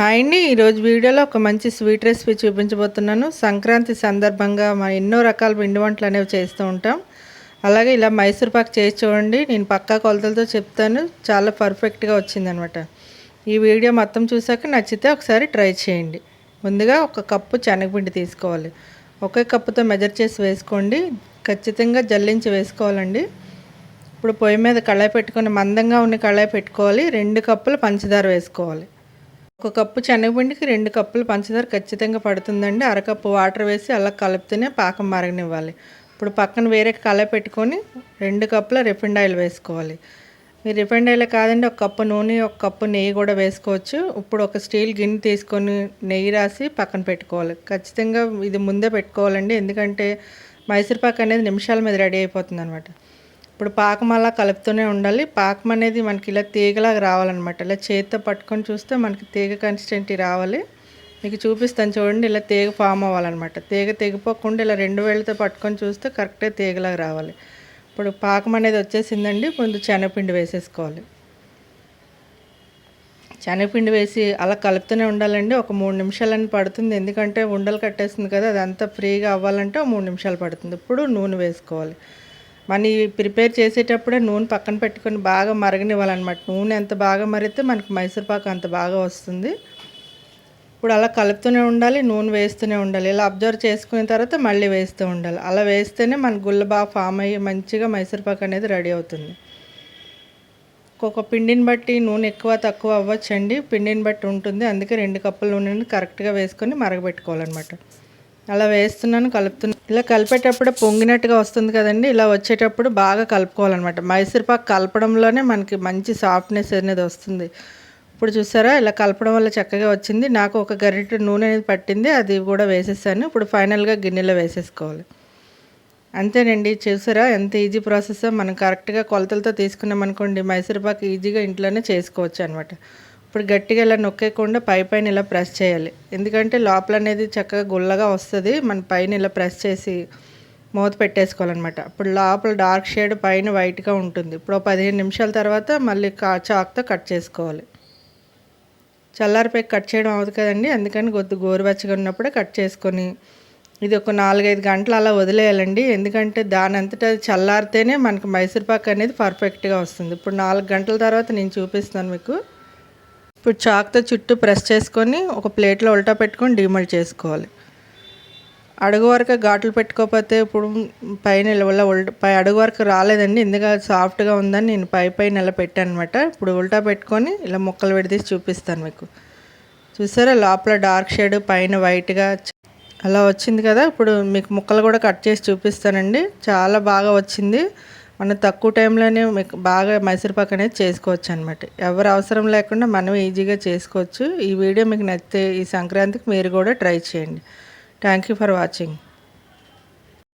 Hi అండి. ఈరోజు వీడియోలో ఒక మంచి స్వీట్ రెసిపీ చూపించబోతున్నాను. సంక్రాంతి సందర్భంగా మా ఎన్నో రకాల పిండి వంటలు అనేవి చేస్తూ ఉంటాం. అలాగే ఇలా మైసూర్ పాక్ చేసి చూడండి. నేను పక్కా కొలతలతో చెప్తాను. చాలా పర్ఫెక్ట్గా వచ్చిందనమాట ఈ వీడియో మొత్తం చూసాక నచ్చితే ఒకసారి ట్రై చేయండి. ముందుగా ఒక కప్పు శనగపిండి తీసుకోవాలి. ఒకే కప్పుతో మెజర్ చేసి వేసుకోండి. ఖచ్చితంగా జల్లించి వేసుకోవాలండి. ఇప్పుడు పొయ్యి మీద కళాయి పెట్టుకొని మందంగా ఉన్న కళాయి పెట్టుకోవాలి. రెండు కప్పులు పంచదార వేసుకోవాలి. ఒక కప్పు శనగపిండికి రెండు కప్పులు పంచదార ఖచ్చితంగా పడుతుందండి. అరకప్పు వాటర్ వేసి అలా కలుపుతూనే పాకం మరగనివ్వాలి. ఇప్పుడు పక్కన వేరే కళ పెట్టుకొని రెండు కప్పుల రిఫైండ్ ఆయిల్ వేసుకోవాలి. మీరు రిఫైండ్ ఆయిల్ కాదండి ఒక కప్పు నూనె ఒక కప్పు నెయ్యి కూడా వేసుకోవచ్చు. ఇప్పుడు ఒక స్టీల్ గిన్నె తీసుకొని నెయ్యి రాసి పక్కన పెట్టుకోవాలి. ఖచ్చితంగా ఇది ముందే పెట్టుకోవాలండి. ఎందుకంటే మైసూర్పాక్ అనేది నిమిషాల మీద రెడీ అయిపోతుంది అనమాట ఇప్పుడు పాకం అలా కలుపుతూనే ఉండాలి. పాకం అనేది మనకి ఇలా తీగలాగా రావాలన్నమాట. ఇలా చేతితో పట్టుకొని చూస్తే మనకి తీగ కన్సిస్టెంటీ రావాలి. మీకు చూపిస్తాను చూడండి. ఇలా తీగ ఫామ్ అవ్వాలన్నమాట. తీగ తెగిపోకుండా ఇలా రెండు వేళ్ళతో పట్టుకొని చూస్తే కరెక్ట్గా తీగలాగా రావాలి. ఇప్పుడు పాకం అనేది వచ్చేసిందండి. ముందు శనగపిండి వేసేసుకోవాలి. శనగపిండి వేసి అలా కలుపుతూనే ఉండాలండి. ఒక మూడు నిమిషాలని పడుతుంది. ఎందుకంటే ఉండలు కట్టేస్తుంది కదా అదంతా ఫ్రీగా అవ్వాలంటే మూడు నిమిషాలు పడుతుంది. ఇప్పుడు నూనె వేసుకోవాలి. మనం ప్రిపేర్ చేసేటప్పుడే నూనె పక్కన పెట్టుకొని బాగా మరగనివ్వాలన్నమాట. నూనె ఎంత బాగా మరిగితే మనకు మైసూర్పాకు అంత బాగా వస్తుంది. ఇప్పుడు అలా కలుపుతూనే ఉండాలి నూనె వేస్తూనే ఉండాలి. ఇలా అబ్జర్వ్ చేసుకున్న తర్వాత మళ్ళీ వేస్తూ ఉండాలి. అలా వేస్తేనే మన గుళ్ళ బాగా ఫామ్ అయ్యి మంచిగా మైసూర్పాకు అనేది రెడీ అవుతుంది. ఒక్కొక్క పిండిని బట్టి నూనె ఎక్కువ తక్కువ అవ్వచ్చండి. పిండిని బట్టి ఉంటుంది. అందుకే రెండు కప్పుల నూనెని కరెక్ట్గా వేసుకొని మరగబెట్టుకోవాలన్నమాట. అలా వేస్తున్నాను కలుపుతున్నాను ఇలా కలిపేటప్పుడు పొంగినట్టుగా వస్తుంది కదండి. ఇలా వచ్చేటప్పుడు బాగా కలుపుకోవాలన్నమాట. మైసూర్పాకు కలపడంలోనే మనకి మంచి సాఫ్ట్నెస్ అనేది వస్తుంది. ఇప్పుడు చూసారా ఇలా కలపడం వల్ల చక్కగా వచ్చింది. నాకు ఒక గరిటె నూనె అనేది పట్టింది. అది కూడా వేసేసాను. ఇప్పుడు ఫైనల్గా గిన్నెలో వేసేసుకోవాలి. అంతేనండి. చూసారా ఎంత ఈజీ ప్రాసెస్. మనం కరెక్ట్గా కొలతలతో తీసుకున్నాం అనుకోండి మైసూర్పాకు ఈజీగా ఇంట్లోనే చేసుకోవచ్చు అనమాట ఇప్పుడు గట్టిగా ఇలా నొక్కేయకుండా పై పైన ఇలా ప్రెస్ చేయాలి. ఎందుకంటే లోపల అనేది చక్కగా గుల్లగా వస్తుంది. మన పైన ఇలా ప్రెస్ చేసి మూత పెట్టేసుకోవాలన్నమాట. ఇప్పుడు లోపల డార్క్ షేడ్ పైన వైట్గా ఉంటుంది. ఇప్పుడు పదిహేను నిమిషాల తర్వాత మళ్ళీ కా చాక్తో కట్ చేసుకోవాలి. చల్లారిపై కట్ చేయడం అవదు కదండి. అందుకని కొద్ది గోరువెచ్చగా ఉన్నప్పుడే కట్ చేసుకొని ఇది ఒక నాలుగైదు గంటలు అలా వదిలేయాలండి. ఎందుకంటే దాని అంతటా చల్లారితేనే మనకి మైసూర్పాక్ అనేది పర్ఫెక్ట్గా వస్తుంది. ఇప్పుడు నాలుగు గంటల తర్వాత నేను చూపిస్తాను మీకు. ఇప్పుడు చాక్తో చుట్టూ ప్రెస్ చేసుకొని ఒక ప్లేట్లో ఉల్టా పెట్టుకొని డీమల్ట్ చేసుకోవాలి. అడుగు వరకు ఘాట్లు పెట్టుకోకపోతే ఇప్పుడు పైన ఇలా పై అడుగు వరకు రాలేదండి. ఎందుకంటే సాఫ్ట్గా ఉందని నేను పై పైన ఇలా పెట్టాను అనమాట ఇప్పుడు ఉల్టా పెట్టుకొని ఇలా ముక్కలు విడదీసి చూపిస్తాను మీకు. చూసారా? లోపల డార్క్ షేడ్ పైన వైట్గా అలా వచ్చింది కదా? ఇప్పుడు మీకు ముక్కలు కూడా కట్ చేసి చూపిస్తానండి. చాలా బాగా వచ్చింది. మనం తక్కువ టైంలోనే మీకు బాగా మైసూర్పాక్ అనేది చేసుకోవచ్చు అనమాట ఎవరు అవసరం లేకుండా మనం ఈజీగా చేసుకోవచ్చు. ఈ వీడియో మీకు నచ్చితే ఈ సంక్రాంతికి మీరు కూడా ట్రై చేయండి. Thank you for watching